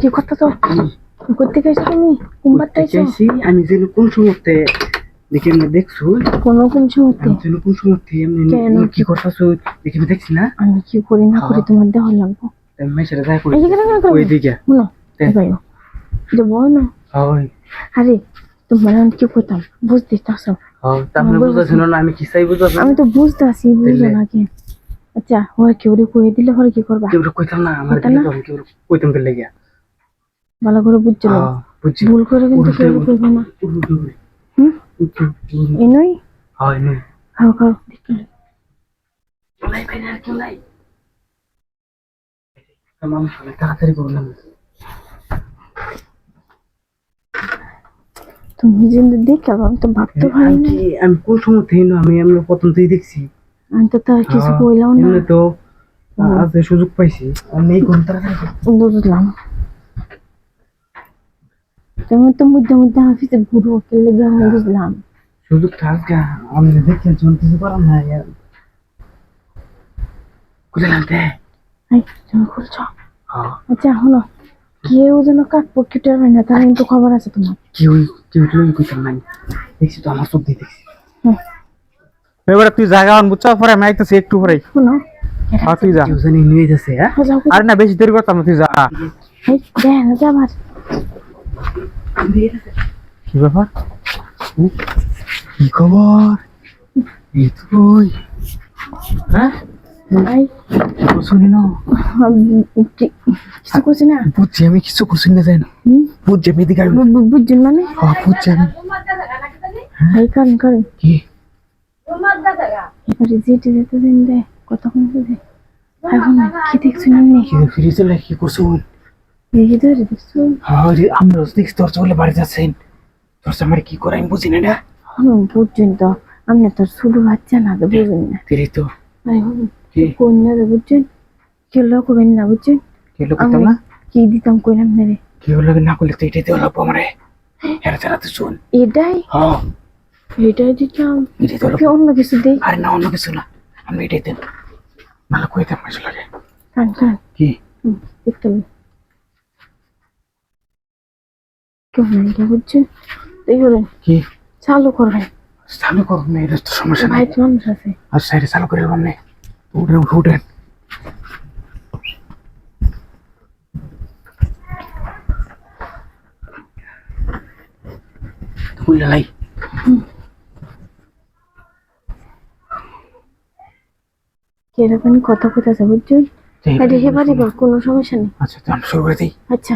কি করতেছো? করতে গেছো তুমি? কুম্বার করতে চাইছি আমি যেন কোন সময়তে দেখে আমি দেখছ? কোনো কোন সময় আমি যেন কোন সময়তে আমি? কি করতেছো? দেখে আমি দেখছি না? আমি কি করি না করি তোমার দেওয়ার লাগবো? আমি মেয়ের যাই করি। ওই দিকে হ্যাঁ। দেবো না আরে তোমার আমি কি করতাম? বুঝতে চাচ্ছো হ্যাঁ। না আমি কি চাই বুঝাছো আমি তো বুঝতে আছি বুঝলো। না কি। আচ্ছা হয় কেউ রে কয়ে দিলে হরে কি করবা? কেউ কইতাম না আমার কইতাম ভালো করে বুঝছ? হ্যাঁ বুঝছি। ভুল করে কিন্তু না। হুম? উঠু, উঠু। এই নই? হয় নে খাও খাও দেখতে নাই ভাই না কেউ নাই। আমি সবাই তাড়াতাড়ি করলাম তুমি যদি দেখে আমি তো ভাবতে পারি আমি কোন সময় থেকে আমি আমি প্রথম থেকেই দেখছি? তো তার কিছু হ্যাঁ, কইলাম না। তো আজ সুযোগ পাইছি। আমি কোন বুঝলাম। তুমি তো মধ্যে মধ্যে হাফিজে ঘুরো কেলে গিয়ে আমি বুঝলাম। সুযোগ থাক আমি দেখছি চলতেছি পারাম না ইয়ার খুলে লাগতে এই তুমি খুলছো হ্যাঁ। আচ্ছা হলো কেউ যেন কাক পক্ষে না তাহলে কিন্তু খবর আছে তোমার। কেউ কেউ কইতাম দেখছি তো আমার চোখ দিয়ে দেখছি। এবারে তুই জায়গা আন বুঝছ পরে আমি আইতেছি একটু পরে শোনো। আর তুই যা। জানি নিয়ে যাচ্ছে হ্যাঁ? আরে না বেশি দেরি করতাম না তুই যা। এই দেখ না যাবার কি ব্যাপার? কি খবর? এই হ্যাঁ? এই। কিছু করছি না? বুঝছি আমি কিছু করছি না যাই না? বুঝছি আমি এদিকে বু- বু- মানে? হ্যাঁ বুঝছি আমি। কারণ কারণ কি? এবারে যেতে যেতে দিন দে কতক্ষণ দে এখন কি দেখছ এমনি কি ফিরে চলে কি করছ? দেখি ধরে দেখছ? হ্যাঁ আমরা দেখছি তোর চলে বাড়ি যাচ্ছেন। তোর আমার কি করে? আমি বুঝি না না বুঝছেন তো। আপনি তো ছোট বাচ্চা না তো বুঝুন না। তেরে তো। কন্যা তো বুঝছেন? কেউ লোক হবেন না বুঝছেন? কি লোক না? কি দিতাম কইলাম না রে? কি হলো না করলে তো এটাই দেওয়া লাগবো আমারে। চালাতে শুন এটাই? হ্যাঁ। এটাই দিতাম এটাই অন্য কিছু দেই। আরে না অন্য কিছু না। আমি এটাই কইতাম আসলে রে কান কান কি? দেখতে কেউ এটা বুঝছেন এই কি? চালু করবেন চালু করো? না এটা তো সমস্যা নাই। মানুষ আছে। আর সাইডে চালু করে উঠেন উঠে উঠেন। খুললে লাই কীরকম কথা কথা বুঝছেন? এটা হেবারে কোনো সমস্যা নেই। আচ্ছা তো আমি শুরু করে দিই। আচ্ছা।